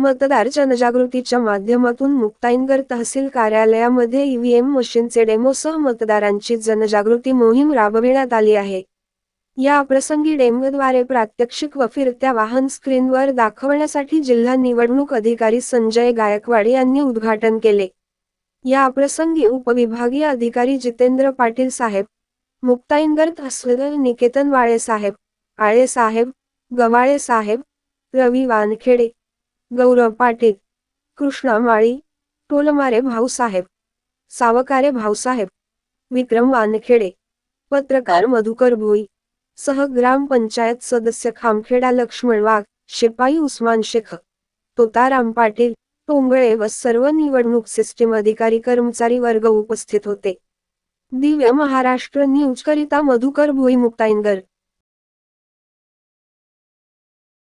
मतदार जनजागृतीच्या माध्यमातून मुक्ताईनगर तहसील कार्यालयामध्ये ईव्हीएम मशीनचे डेमोसह मतदारांची जनजागृती मोहीम राबविण्यात आली आहे. या प्रसंगी डेमोद्वारे प्रात्यक्षिक व फिरत्या वाहन स्क्रीनवर दाखवण्यासाठी जिल्हा निवडणूक अधिकारी संजय गायकवाड यांनी उद्घाटन केले. या प्रसंगी उपविभागीय अधिकारी जितेंद्र पाटील साहेब मुक्ताईनगर तहसीलदार निकेतन वाळे साहेब आळे साहेब गवाळे साहेब रवी वानखेडे गौरव पाटील कृष्णा माळी टोलमारे भाऊसाहेब सावकारे भाऊसाहेब विक्रम वानखेडे पत्रकार मधुकर भोई सह ग्रामपंचायत सदस्य खामखेडा लक्ष्मण वाघ शिपाई उस्मान शेख तोताराम पाटील टोंगळे व सर्व निवडणूक सिस्टीम अधिकारी कर्मचारी वर्ग उपस्थित होते. दिव्य महाराष्ट्र न्यूज करिता मधुकर भोई मुक्ताईनगर.